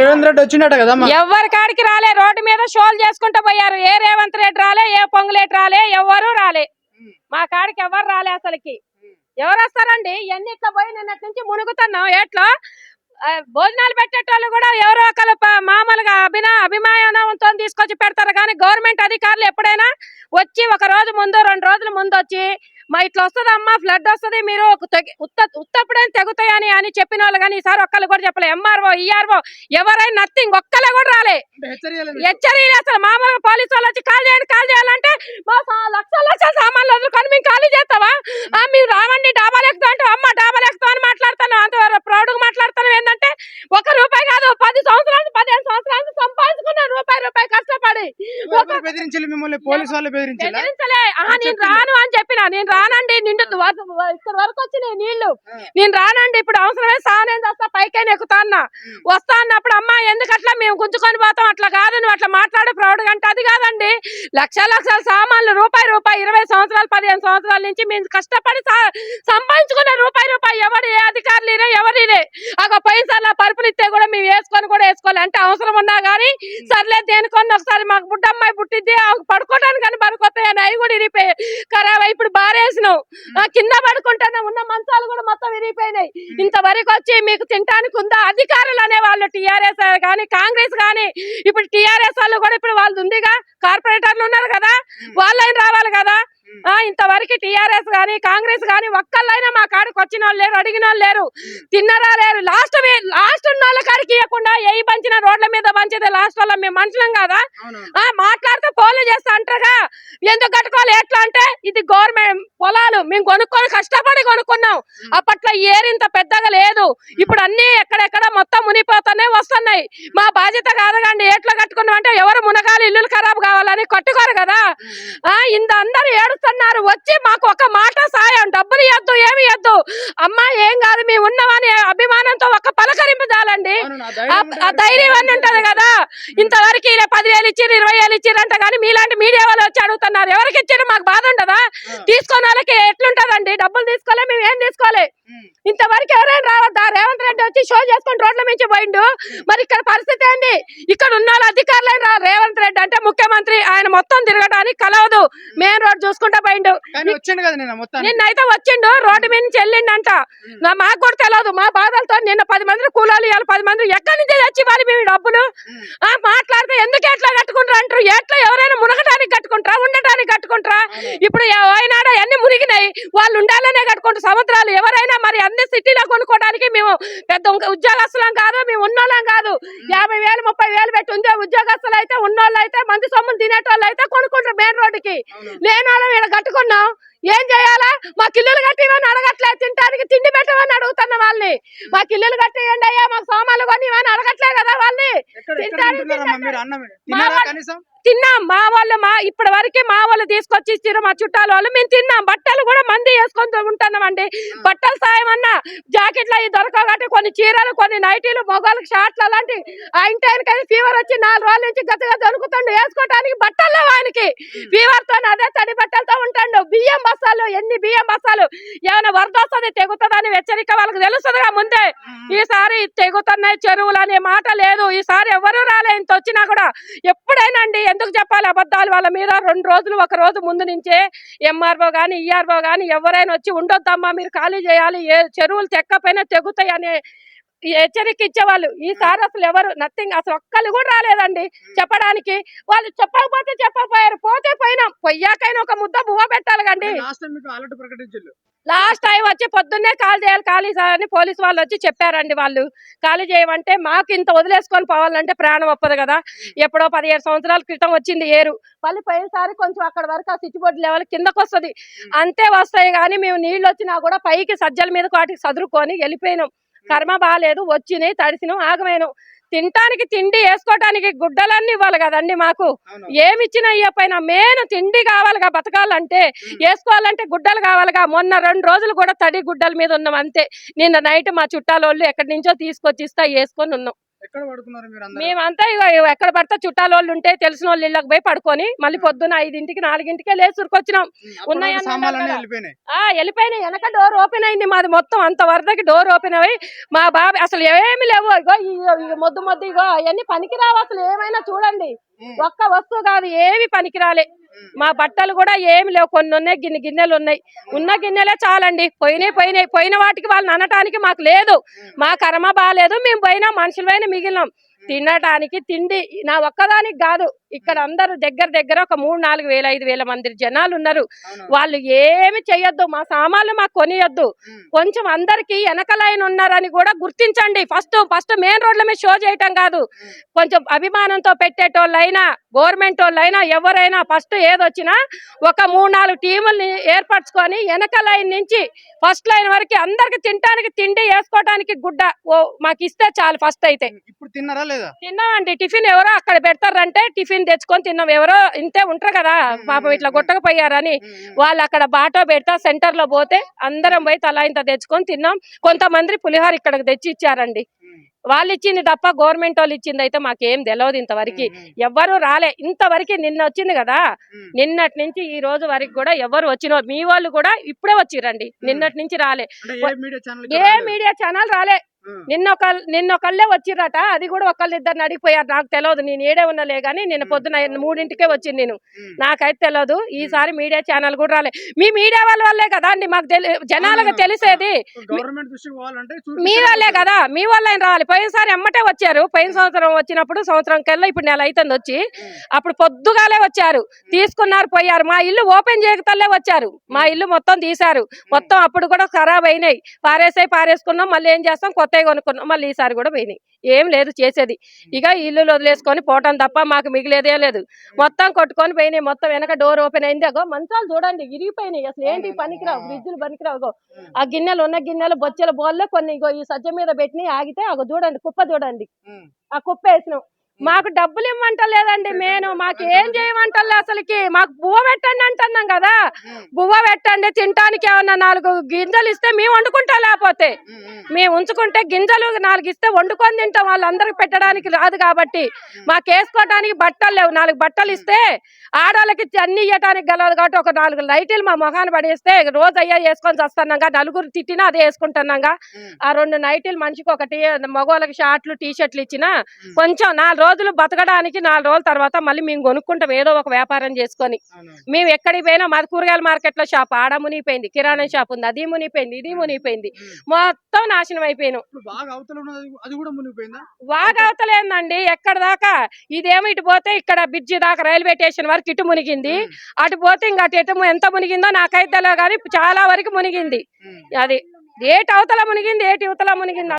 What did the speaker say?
రేవంత్ రెడ్డి వచ్చినట్ట కదా ఎవరి కాడికి రాలే? రోడ్డు మీద షోలు చేసుకుంటూ పోయారు. ఏ రేవంత్ రెడ్డి రాలే ఏ పొంగులేటి రాలే ఎవరు రాలే. మా కాడికి ఎవరు రాలే అసలుకి? ఎవరు వస్తారండి? ఎన్ని ఇట్లా పోయి నిన్నటి నుంచి మునుగుతున్నాం. ఎట్లా? భోజనాలు పెట్టేటోళ్ళు కూడా ఎవరో ఒకరు మామూలుగా అభినా అభిమానంతో తీసుకొచ్చి పెడతారు. కానీ గవర్నమెంట్ అధికారులు ఎప్పుడైనా వచ్చి ఒక రోజు ముందు రెండు రోజుల ముందు వచ్చి మా ఇట్లా వస్తుంది అమ్మా ఫ్లడ్ వస్తుంది మీరు ఒక తెగి- ఉత్త ఉత్తప్పుడైనా తెగుతాయని అని చెప్పిన వాళ్ళు కానీ ఈసారి ఒక్కళ్ళు కూడా చెప్పలే. ఎంఆర్ఓ ఈఆర్ఓ ఎవరైనా నథింగ్ ఒక్కలే కూడా రాలే. హెచ్చరిక అసలు. మామూలుగా పోలీసు వాళ్ళు వచ్చి కాల్ చేయండి కాల్ చేయాలంటే మా లక్షల లక్షల సామాన్లు వదులుకొని మేము ఖాళీ చేస్తావా మీరు రావండి డాబాలు ఎక్కుతా అంటే అమ్మ డాబాలు ఎక్కుతా అని మాట్లాడతాను అంత ప్రౌడ్గా మాట్లాడతాను ఏంటంటే ఒక రూపాయి కాదు పది సంవత్సరాలు పదిహేను సంవత్సరాలు సంపాదించుకున్నాను రూపాయి రూపాయి బెదిరించాలి. మిమ్మల్ని పోలీసు వాళ్ళు బెదిరించాలా? బెదిరించలే. ఆహా, నేను రాను అని చెప్పిన. నేను రానండి. నిండు ఇక్కడ వరకు వచ్చినాయి నీళ్ళు. నేను రానండి. ఇప్పుడు అవసరమే సానేం చేస్తా? పైకైనా ఎక్కుతా అన్న వస్తా అన్నప్పుడు అమ్మా ఎందుకు అట్లా మేము గుంజుకొని పోతాం? అట్లా కాదు నువ్వు అట్లా మాట్లాడే ప్రౌడ్ అంటే అది కాదండి. లక్ష లక్షల సామాన్లు రూపాయి రూపాయి ఇరవై సంవత్సరాలు పదిహేను సంవత్సరాల నుంచి మేము కష్టపడి సంపాదించుకున్న రూపాయి రూపాయి ఎవరు ఏ అధికారులు ఇరే ఎవరు ఇరే ఒక పైసలు పరుపులు ఇస్తే కూడా మేము వేసుకొని కూడా వేసుకోవాలి అంటే అవసరం ఉన్నా గానీ సర్లే దేనికొన్న ఒకసారి మాకు బుడ్డమ్మాయి పుట్టిద్ది పడుకోవడానికి కానీ పడుకోతాయి అని అవి కూడా ఇరిగిపోయి ఖరాబ్ ఇప్పుడు బారేసినావు. కింద పడుకుంటానే ఉన్న మంచాలు కూడా మొత్తం విరిగిపోయినాయి. ఇంతవరకు వచ్చి మీకు తినడానికి ఉందా? అధికారులు అనే వాళ్ళు టిఆర్ఎస్ కానీ కాంగ్రెస్ కానీ ఇప్పుడు టిఆర్ఎస్ వాళ్ళు కూడా ఇప్పుడు వాళ్ళు ఉందిగా కార్పొరేటర్లు ఉన్నారు కదా? వాళ్ళైనా రావాలి కదా? ఇంతవరకు టిఆర్ఎస్ గాని కాంగ్రెస్ గాని ఒక్కళ్ళైనా మా కాడికి వచ్చిన వాళ్ళు లేరు అడిగిన వాళ్ళు లేరు తిన్నరా లేరు. లాస్ట్ లాస్ట్ ఉన్న వాళ్ళ కాడికి ఇవ్వకుండా ఏ పంచిన రోడ్ల మీద పంచేది లాస్ట్ వల్ల మేము మనుషులం కదా? ఆ మాట్లాడితే ఫోన్లు చేస్తా అంటారుగా. ఎందుకు కట్టుకోవాలి? ఎట్లా అంటే ఇది గవర్నమెంట్ పొలాలు. మేము కొనుక్కొని కష్టపడి కొనుక్కున్నాం. అప్పట్లో ఏరు ఇంత పెద్దగా లేదు. ఇప్పుడు అన్ని ఎక్కడెక్కడ మొత్తం మునిగిపోతానే వస్తున్నాయి. మా బాధ్యత కాదగండి. ఎట్లా కట్టుకున్నాం అంటే ఎవరు మునగాలి ఇల్లులు ఖరాబ్ కావాలని కట్టుకోరు కదా. ఆ ఇంత అందరు ఏడుస్తున్నారు వచ్చి మాకు ఒక మాట సాయం డబ్బులు ఇవ్వద్దు ఏమి ఇవ్వద్దు అమ్మా ఏం కాదు మేము ఉన్నామని అభిమానంతో ఒక పలకరింపు చాలండి. ఆ- ధైర్యం అని ఉంటది కదా. ఇంతవరకు ఇలా పదివేలు ఇచ్చారు ఇరవై వేలు ఇచ్చారు అంట కానీ మీలాంటి మీడియా వాళ్ళు వచ్చి అడుగుతున్నారు. ఎవరికి ఇచ్చారు మాకు బాధ ఉండదా? తీసుకున్న వాళ్ళకి ఎట్లుంటదండి? డబ్బులు తీసుకోలే మేము ఏం తీసుకోలే. ఇంతవరకు ఎవరైనా రావద్దా? రేవంత్ రెడ్డి వచ్చి షో చేసుకుని రోడ్ల మించి పోయిండు. మరి ఇక్కడ పరిస్థితి ఏంది? ఇక్కడ ఉన్న వాళ్ళ అధికారులైన రేవంత్ రెడ్డి అంటే ముఖ్యమంత్రి ఆయన మొత్తం తిరగడానికి కలవదు. మెయిన్ రోడ్ చూసుకుంటా పోయిండు. నేను మొత్తం నిన్నైతే వచ్చిండు రోడ్డు మీద నుంచి వెళ్ళిండంట. మాకు కూడా తెలియదు మా బాధలతో నిన్న పది మంది కూలాలు ఇవ్వాలి పది మంది ఎక్కడి నుంచి తెచ్చి ఇవ్వాలి మేము డబ్బులు? ఆ మాట్లాడితే ఎందుకు ఎట్లా కట్టుకుంటారు అంటారు? ఎట్లా ఎవరైనా మునగటానికి కట్టుకుంటారా ఉండటానికి కట్టుకుంటారా? ఇప్పుడు ఏనాడు అన్ని మునిగినాయి వాళ్ళు ఉండాలనే కట్టుకుంటారు సముద్రాలు. ఎవరైనా మరి అన్ని సిటీలో కొనుక్కోవడానికి మేము పెద్ద ఉద్యోగస్తులం కాదు మేము ఉన్నోళ్ళం కాదు. యాభై వేలు ముప్పై వేలు పెట్టి ఉండే ఉద్యోగస్తులు అయితే ఉన్నోళ్ళు అయితే మంది సొమ్ములు తినేటోళ్ళు అయితే మెయిన్ రోడ్డుకి. లేని వాళ్ళం ఈడ కట్టుకున్నాం. ఏం చేయాలా? మాకు ఇల్లులు కట్టివని అడగట్లే తినడానికి తిండి పెట్టమని అడుగుతున్న వాళ్ళని. మాకు ఇల్లులు కట్టియండి అయ్యా మాకు సామాన్లు కొనివని అడగట్లే కదా వాళ్ళని. తిన్నాం. మా వాళ్ళు మా ఇప్పటి వరకే మా వాళ్ళు తీసుకొచ్చి ఇచ్చారు మా చుట్టాల వాళ్ళు. మేము తిన్నాం. బట్టలు కూడా మంది వేసుకొని ఉంటున్నాం అండి బట్టల సాయం అన్న జాకెట్లు అవి దొరకగానే కొన్ని చీరలు కొన్ని నైటీలు మొగోళ్ళకి షార్ట్లు అలాంటి ఆ ఇంటి ఆయనకైతే ఫీవర్ వచ్చి నాలుగు రోజుల నుంచి గతగా దొరుకుతుండు వేసుకోవడానికి బట్టలు ఆయనకి. ఫీవర్తో అదే తడి బట్టలతో ఉంటాడు. బియ్యం బస్తాలు ఎన్ని బియ్యం బస్తాలు? ఏమైనా వరద వస్తుంది తెగుతుందని హెచ్చరిక వాళ్ళకి తెలుస్తుందిగా ముందే. ఈసారి తెగుతున్నాయి చెరువులు అనే మాట లేదు. ఈసారి ఎవరు రాలే ఇంత వచ్చినా కూడా. ఎప్పుడైనా అండి ఎందుకు చెప్పాలి? అబద్ధాలు వాళ్ళ మీద రెండు రోజులు ఒక రోజు ముందు నుంచే ఎంఆర్ఓ గాని ఈఆర్ఓ గాని ఎవరైనా వచ్చి ఉండొద్దమ్మా మీరు ఖాళీ చేయాలి ఏ చెరువులు తెక్కపోయినా తెగుతాయి అనే హెచ్చరిక ఇచ్చేవాళ్ళు. ఈసారి అసలు ఎవరు? నథింగ్ అసలు ఒక్కళ్ళు కూడా రాలేదండి. చెప్పడానికి వాళ్ళు చెప్పకపోతే చెప్పకపోయారు. పోతే పోయినాం. పొయ్యాకైనా ఒక ముద్ద బువ్వ పెట్టాలి కండి. లాస్ట్ టైం వచ్చి పొద్దున్నే కాల్ చేయాలి. ఖాళీ అని పోలీసు వాళ్ళు వచ్చి చెప్పారండి వాళ్ళు. ఖాళీ చేయమంటే మాకు ఇంత వదిలేసుకొని పోవాలంటే ప్రాణం ఒప్పదు కదా. ఎప్పుడో పదిహేడు సంవత్సరాల క్రితం వచ్చింది ఏరు. మళ్ళీ పోయినసారి కొంచెం అక్కడ వరకు ఆ స్విచ్ బోర్డు లెవెల్ కిందకు వస్తుంది. అంతే వస్తాయి కానీ మేము నీళ్ళు వచ్చినా కూడా పైకి సజ్జల మీద వాటికి సదురుకొని వెళ్ళిపోయినాం. కర్మ బాగాలేదు వచ్చినాయి తడిసినాం ఆగమైనాం తినటానికి తిండి వేసుకోవటానికి గుడ్డలన్నీ ఇవ్వాలి కదండి మాకు. అవును ఏమి ఇచ్చినా ఇవ్వపోయినా మెయిన్ తిండి కావాలిగా బతకాలంటే వేసుకోవాలంటే గుడ్డలు కావాలిగా. మొన్న రెండు రోజులు కూడా తడి గుడ్డల మీద ఉన్నాం అంతే. నిన్న నైట్ మా చుట్టాల వాళ్ళు ఎక్కడి నుంచో తీసుకొచ్చి ఇస్తా వేసుకొని ఉన్నాం. మేమంతా ఇగో ఎక్కడ పడితే చుట్టాల వాళ్ళు ఉంటే తెలిసిన వాళ్ళు ఇళ్ళకి పోయి పడుకొని మళ్ళీ పొద్దున ఐదింటికి నాలుగింటికే లేచి ఉరికొచ్చినాం ఉమ్, అప్పటి ఉన్నాయి వరకు అన్నారు సామాన్లన్నీ కదా. వెళ్ళిపోయినాయి. వెనక డోర్ ఓపెన్ అయింది మాది మొత్తం. అంత వరదకి డోర్ ఓపెన్ అయ్యి మా బాబాయ్ అసలు ఏమి లేవు. ఇగో మొద్దు మొద్దు ఇగో అవన్నీ పనికిరావు అసలు. ఏమైనా చూడండి. ఒక్క వస్తువు కాదు ఏమి పనికిరాలే. మా బట్టలు కూడా ఏమి లేవు కొన్ని ఉన్నాయి గిన్నె గిన్నెలు ఉన్నాయి. ఉన్న గిన్నెలే చాలండి. పోయినాయి పోయినాయి. పోయిన వాటికి వాళ్ళని అనటానికి మాకు లేదు. మా కర్మ బాగాలేదు మేము పోయినా మనుషులమైన మిగిలినాం. తినటానికి తిండి నా ఒక్కదానికి కాదు. ఇక్కడ అందరూ దగ్గర దగ్గర ఒక మూడు నాలుగు వేల ఐదు వేల మంది జనాలు ఉన్నారు? వాళ్ళు ఏమి చెయ్యొద్దు మా సామాన్లు మాకు కొనియొద్దు. కొంచెం అందరికి వెనక లైన్ ఉన్నారని కూడా గుర్తించండి. ఫస్ట్ ఫస్ట్ మెయిన్ రోడ్ల మీద షో చేయటం కాదు. కొంచెం అభిమానంతో పెట్టేటోళ్ళైనా గవర్నమెంట్ వాళ్ళైనా ఎవరైనా ఫస్ట్ ఏదొచ్చినా ఒక మూడు నాలుగు టీముల్ని ఏర్పరచుకొని వెనక లైన్ నుంచి ఫస్ట్ లైన్ వరకు అందరికి తినడానికి తిండి వేసుకోవడానికి గుడ్డ ఓ మాకు ఇస్తే చాలు ఫస్ట్ అయితే. ఇప్పుడు తిన్నారా లేదా? తిన్నామండి. టిఫిన్ ఎవరో అక్కడ పెడతారంటే టిఫిన్ తెచ్చుకొని తిన్నాం. ఎవరో ఇంతే ఉంటారు కదా. పాపం ఇట్లా కొట్టకపోయారని ఉమ్. వాళ్ళు అక్కడ బాటో పెడతా సెంటర్లో పోతే అందరం పోయి తలా ఇంత తెచ్చుకొని తిన్నాం. కొంతమంది పులిహోర ఇక్కడికి తెచ్చి ఇచ్చారండి. వాళ్ళు ఇచ్చింది తప్ప గవర్నమెంట్ వాళ్ళు ఇచ్చింది అయితే మాకేం తెలియదు ఇంతవరకు. ఎవ్వరు రాలే. ఇంతవరకు నిన్న వచ్చింది కదా. నిన్నటి నుంచి ఈ రోజు వరకు కూడా ఎవరు వచ్చిన మీ వాళ్ళు కూడా ఇప్పుడే వచ్చిరండి. నిన్నటి నుంచి రాలే. ఏ మీడియా ఛానల్ రాలే. నిన్న ఒక నిన్న ఒకళ్ళే వచ్చిరట అది కూడా ఒకళ్ళు ఇద్దరిని అడిగిపోయారు. నాకు తెలియదు నేను ఏడే ఉన్నలే గానీ నిన్న పొద్దున మూడింటికే వచ్చింది నేను. నాకైతే తెలియదు ఈసారి మీడియా ఛానల్ కూడా రాలే. మీ మీడియా వాళ్ళ వల్లే కదా అండి మాకు జనాలకు తెలిసేది. మీ వాళ్ళే కదా మీ వాళ్ళే రావాలి. పోయినసారి ఎమ్మటే వచ్చారు పోయిన సంవత్సరం వచ్చినప్పుడు సంవత్సరం కల్లా ఇప్పుడు నెల అవుతుంది వచ్చి. అప్పుడు పొద్దుగాలే వచ్చారు తీసుకున్నారు పోయారు. మా ఇల్లు ఓపెన్ చేయకతల్లే వచ్చారు. మా ఇల్లు మొత్తం తీశారు. మొత్తం అప్పుడు కూడా ఖరాబ్ అయినాయి. పారేసాయి పారేసుకున్నాం మళ్ళీ ఏం చేస్తాం కొత్తవి కొనుక్కున్నాం మళ్ళీ ఈసారి కూడా పోయినాయి. ఏం లేదు చేసేది. ఇక ఇల్లు వదిలేసుకొని పోవటం తప్ప మాకు మిగిలేదే లేదు. మొత్తం కొట్టుకొని పోయినాయి మొత్తం వెనక డోర్ ఓపెన్ అయింది. అగో మంచాలు చూడండి ఇరిగిపోయినాయి అసలు ఏంటి పనికిరావు? ఫ్రిడ్జ్లు పనికిరావు. అగో ఆ గిన్నెలు ఉన్న గిన్నెలు బొచ్చెల బోల్లో కొన్ని ఇగో ఈ సజ్జ మీద పెట్టి ఆగితే అగో చూడండి కుప్ప చూడండి. ఆ కుప్ప వేసినాం. మాకు డబ్బులు ఇవ్వమంటలేదండి నేను మాకు ఏం చేయమంటలే అసలుకి. మాకు బువ్వ పెట్టండి అంటున్నాం కదా. బువ్వ పెట్టండి తినటానికి ఏమన్నా నాలుగు గింజలు ఇస్తే మేము వండుకుంటా లేకపోతే. మేము ఉంచుకుంటే గింజలు నాలుగు ఇస్తే వండుకొని తింటాం వాళ్ళందరికి పెట్టడానికి రాదు కాబట్టి. మాకు వేసుకోవడానికి బట్టలు లేవు. నాలుగు బట్టలు ఇస్తే ఆడవాళ్ళకి అన్ని ఇవ్వడానికి గలదు కాబట్టి ఒక నాలుగు లైట్లు మా మొహాన్ని పడేస్తే రోజు అయ్యా వేసుకొని వస్తున్నాగా నలుగురు తిట్టినా అదే వేసుకుంటున్నాగా. ఆ రెండు నైటీలు మనిషికి ఒకటి మగవాళ్ళకి షార్ట్లు టీ షర్ట్లు ఇచ్చిన కొంచెం నాలుగు రోజులు బతకడానికి నాలుగు రోజుల తర్వాత మళ్ళీ మేము కొనుక్కుంటాం ఏదో ఒక వ్యాపారం చేసుకొని. మేము ఎక్కడికి పోయినా మాది కూరగాయల మార్కెట్లో షాప్ ఆడ మునిగిపోయింది కిరాణా షాప్ ఉంది అది మునిగిపోయింది ఇది మునిగిపోయింది. మొత్తం నాశనం అయిపోయినాం. బాగా అవతలేందండి ఎక్కడ దాకా? ఇదేమో ఇటు పోతే ఇక్కడ బ్రిడ్జి దాకా రైల్వే స్టేషన్ వరకు ఇటు మునిగింది. అటు పోతే ఇంకా అటు ఎటు ఎంత మునిగిందో నాకైతే తెలియదు కానీ చాలా వరకు మునిగింది. అది. ఏటి అవతల మునిగింది ఏటి ఇవతల మునిగింది?